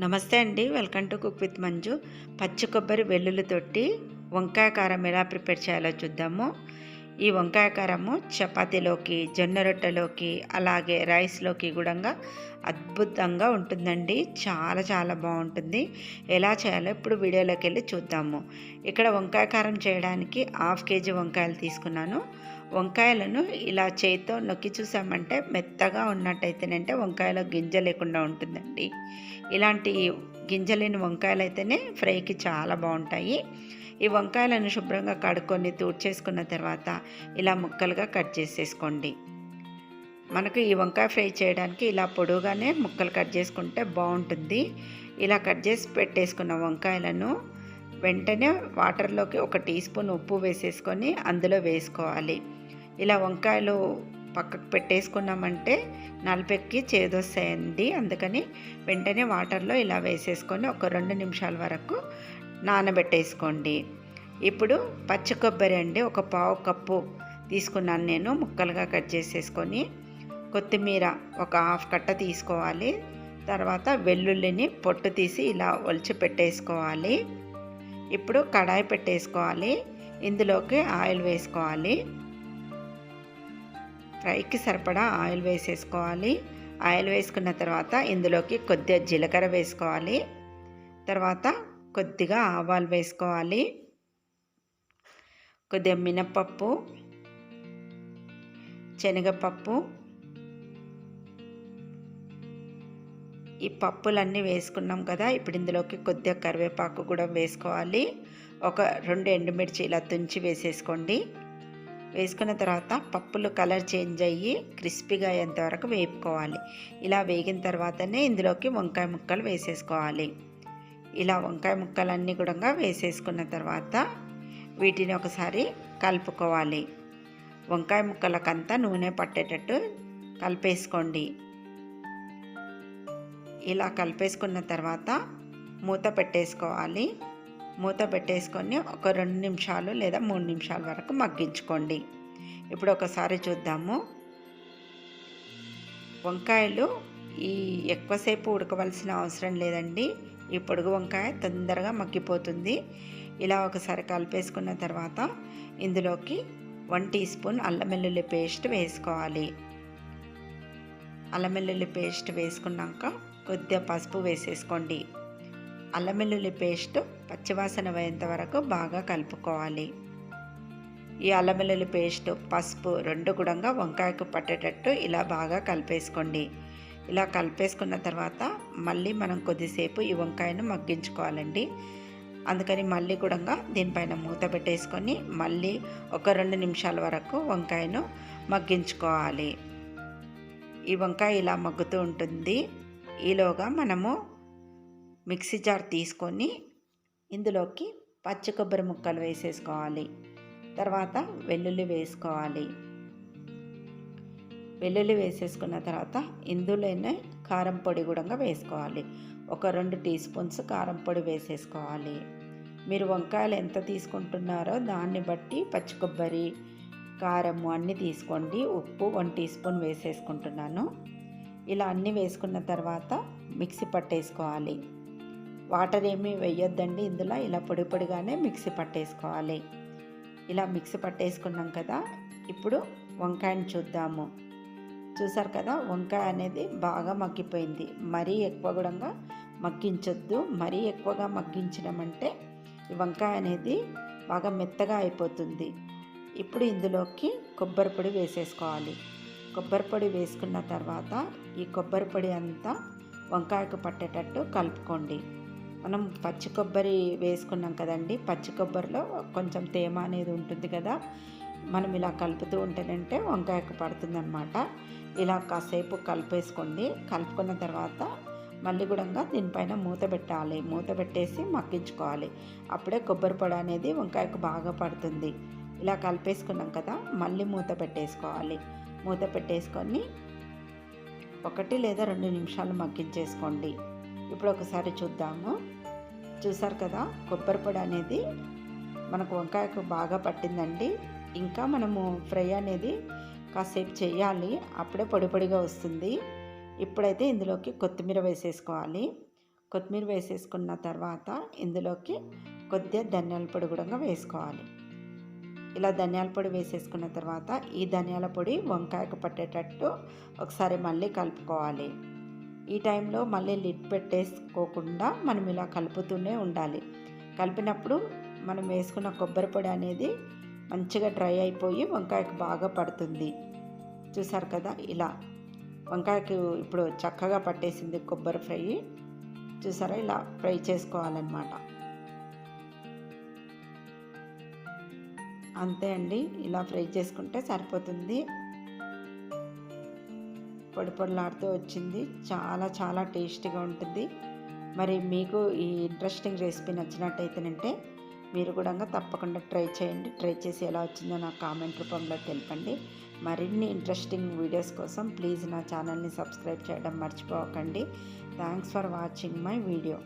నమస్తే అండి. Welcome to cook with Manju. పచ్చి కొబ్బరి వెల్లుల్లితోటి వంకాయ కారం ఎలా ప్రిపేర్ చేయాలో చూద్దాము. ఈ వంకాయ కారము చపాతీలోకి జొన్న రొట్టెలోకి అలాగే రైస్లోకి కూడా అద్భుతంగా ఉంటుందండి. చాలా చాలా బాగుంటుంది. ఎలా చేయాలో ఇప్పుడు వీడియోలోకి వెళ్ళి చూద్దాము. ఇక్కడ వంకాయ కారం చేయడానికి హాఫ్ కేజీ వంకాయలు తీసుకున్నాను. వంకాయలను ఇలా చేతితో నొక్కి చూసామంటే మెత్తగా ఉన్నట్టయితేనంటే వంకాయలో గింజ లేకుండా ఉంటుందండి. ఇలాంటి గింజలేని వంకాయలు అయితేనే ఫ్రైకి చాలా బాగుంటాయి. ఈ వంకాయలను శుభ్రంగా కడుక్కొని తూడ్చేసుకున్న తర్వాత ఇలా ముక్కలుగా కట్ చేసేసుకోండి. మనకు ఈ వంకాయ ఫ్రై చేయడానికి ఇలా పొడుగానే ముక్కలు కట్ చేసుకుంటే బాగుంటుంది. ఇలా కట్ చేసి పెట్టేసుకున్న వంకాయలను వెంటనే వాటర్లోకి ఒక టీ స్పూన్ ఉప్పు వేసేసుకొని అందులో వేసుకోవాలి. ఇలా వంకాయలు పక్కకు పెట్టేసుకున్నామంటే నలిపెక్కి చేదొస్తాయండి. అందుకని వెంటనే వాటర్లో ఇలా వేసేసుకొని ఒక రెండు నిమిషాల వరకు నానబెట్టేసుకోండి. ఇప్పుడు పచ్చి కొబ్బరి అండి ఒక పావు కప్పు తీసుకున్నాను నేను. ముక్కలుగా కట్ చేసేసుకొని కొత్తిమీర ఒక హాఫ్ కట్ట తీసుకోవాలి. తర్వాత వెల్లుల్లిని పొట్టు తీసి ఇలా ఒలిచి పెట్టేసుకోవాలి. ఇప్పుడు కడాయి పెట్టేసుకోవాలి. ఇందులోకి ఆయిల్ వేసుకోవాలి. ఫ్రైకి సరిపడా ఆయిల్ వేసేసుకోవాలి. ఆయిల్ వేసుకున్న తర్వాత ఇందులోకి కొద్దిగా జీలకర్ర వేసుకోవాలి. తర్వాత కొద్దిగా ఆవాలు వేసుకోవాలి. కొద్దిగా మినపప్పు శనగపప్పు ఈ పప్పులన్నీ వేసుకున్నాం కదా ఇప్పుడు ఇందులోకి కొద్దిగా కరివేపాకు కూడా వేసుకోవాలి. ఒక రెండు ఎండుమిర్చి ఇలా తుంచి వేసేసుకోండి. వేసుకున్న తర్వాత పప్పులు కలర్ చేంజ్ అయ్యి క్రిస్పీగా అయ్యేంతవరకు వేపుకోవాలి. ఇలా వేగిన తర్వాతనే ఇందులోకి వంకాయ ముక్కలు వేసేసుకోవాలి. ఇలా వంకాయ ముక్కలన్నీ కూడా వేసేసుకున్న తర్వాత వీటిని ఒకసారి కలుపుకోవాలి. వంకాయ ముక్కలకంతా నూనె పట్టేటట్టు కలిపేసుకోండి. ఇలా కలిపేసుకున్న తర్వాత మూత పెట్టేసుకోవాలి. మూత పెట్టేసుకొని ఒక రెండు నిమిషాలు లేదా మూడు నిమిషాల వరకు మగ్గించుకోండి. ఇప్పుడు ఒకసారి చూద్దాము. వంకాయలు ఈ ఎక్కువసేపు ఉడకవలసిన అవసరం లేదండి. ఈ పొడుగు వంకాయ తొందరగా మగ్గిపోతుంది. ఇలా ఒకసారి కలిపేసుకున్న తర్వాత ఇందులోకి వన్ టీ స్పూన్ అల్లం వెల్లుల్లి పేస్ట్ వేసుకోవాలి. అల్లం వెల్లుల్లి పేస్ట్ వేసుకున్నాక కొద్దిగా పసుపు వేసేసుకోండి. అల్లం వెల్లుల్లి పేస్ట్ పచ్చివాసన పోయేంత వరకు బాగా కలుపుకోవాలి. ఈ అల్లం వెల్లుల్లి పేస్ట్ పసుపు రెండు గుడంగా వంకాయకు పట్టేటట్టు ఇలా బాగా కలిపేసుకోండి. ఇలా కలిపేసుకున్న తర్వాత మళ్ళీ మనం కొద్దిసేపు ఈ వంకాయను మగ్గించుకోవాలండి. అందుకని మళ్ళీ కూడా దీనిపైన మూత పెట్టేసుకొని మళ్ళీ ఒక రెండు నిమిషాల వరకు వంకాయను మగ్గించుకోవాలి. ఈ వంకాయ ఇలా మగ్గుతూ ఉంటుంది. ఈలోగా మనము మిక్సీ జార్ తీసుకొని ఇందులోకి పచ్చి కొబ్బరి ముక్కలు వేసేసుకోవాలి. తర్వాత వెల్లుల్లి వేసుకోవాలి. వెల్లుల్లి వేసేసుకున్న తర్వాత ఇందులోనే కారం పొడి కూడా వేసుకోవాలి. ఒక రెండు టీ స్పూన్స్ కారం పొడి వేసేసుకోవాలి. మీరు వంకాయలు ఎంత తీసుకుంటున్నారో దాన్ని బట్టి పచ్చి కొబ్బరి కారము అన్నీ తీసుకోండి. ఉప్పు వన్ టీ స్పూన్ వేసేసుకుంటున్నాను. ఇలా అన్నీ వేసుకున్న తర్వాత మిక్సీ పట్టేసుకోవాలి. వాటర్ ఏమీ వేయొద్దండి ఇందులో ఇలా పొడి పొడిగానే మిక్సీ పట్టేసుకోవాలి. ఇలా మిక్సీ పట్టేసుకున్నాం కదా ఇప్పుడు వంకాయని చూద్దాము. చూసారు కదా వంకాయ అనేది బాగా మగ్గిపోయింది. మరీ ఎక్కువ కూడా మగ్గించొద్దు. మరీ ఎక్కువగా మగ్గించినామంటే ఈ వంకాయ అనేది బాగా మెత్తగా అయిపోతుంది. ఇప్పుడు ఇందులోకి కొబ్బరి పొడి వేసేసుకోవాలి. కొబ్బరి పొడి వేసుకున్న తర్వాత ఈ కొబ్బరి పొడి అంతా వంకాయకు పట్టేటట్టు కలుపుకోండి. మనం పచ్చి కొబ్బరి వేసుకున్నాం కదండి. పచ్చి కొబ్బరిలో కొంచెం తేమ అనేది ఉంటుంది కదా. మనం ఇలా కలుపుతూ ఉంటేనంటే వంకాయకు పడుతుందన్నమాట. ఇలా కాసేపు కలిపేసుకోండి. కలుపుకున్న తర్వాత మళ్ళీ కూడా దీనిపైన మూత పెట్టాలి. మూత పెట్టేసి మగ్గించుకోవాలి. అప్పుడే కొబ్బరి పొడి అనేది వంకాయకు బాగా పడుతుంది. ఇలా కలిపేసుకున్నాం కదా మళ్ళీ మూత పెట్టేసుకోవాలి. మూత పెట్టేసుకొని ఒకటి లేదా రెండు నిమిషాలు మగ్గించేసుకోండి. ఇప్పుడు ఒకసారి చూద్దాము. చూసారు కదా కొబ్బరి పొడి అనేది మనకు వంకాయకు బాగా పట్టిందండి. ఇంకా మనము ఫ్రై అనేది కాసేపు చేయాలి. అప్పుడే పొడి పొడిగా వస్తుంది. ఇప్పుడైతే ఇందులోకి కొత్తిమీర వేసేసుకోవాలి. కొత్తిమీర వేసేసుకున్న తర్వాత ఇందులోకి కొద్దిగా ధనియాల పొడి కూడా వేసుకోవాలి. ఇలా ధనియాల పొడి వేసేసుకున్న తర్వాత ఈ ధనియాల పొడి వంకాయకు పట్టేటట్టు ఒకసారి మళ్ళీ కలుపుకోవాలి. ఈ టైంలో మళ్ళీ లిడ్ పెట్టేసుకోకుండా మనం ఇలా కలుపుతూనే ఉండాలి. కలిపినప్పుడు మనం వేసుకున్న కొబ్బరి పొడి అనేది మంచిగా డ్రై అయిపోయి వంకాయకు బాగా పడుతుంది. చూసారు కదా ఇలా. వంకాయకు ఇప్పుడు చక్కగా పట్టేసింది కొబ్బరి ఫ్రై. చూసారా ఇలా ఫ్రై చేసుకోవాలన్నమాట. అంతే అండి. ఇలా ఫ్రై చేసుకుంటే సరిపోతుంది. పొడి పొడిలాడుతూ వచ్చింది. చాలా చాలా టేస్టీగా ఉంటుంది. మరి మీకు ఈ ఇంట్రెస్టింగ్ రెసిపీ నచ్చినట్టయితేనంటే మీరు కూడా తప్పకుండా ట్రై చేయండి. ట్రై చేసి ఎలా వచ్చిందో నాకు కామెంట్ రూపంలో తెలపండి. మరిన్ని ఇంట్రెస్టింగ్ వీడియోస్ కోసం ప్లీజ్ నా ఛానల్ని సబ్స్క్రైబ్ చేయడం మర్చిపోకండి. Thanks for watching my video.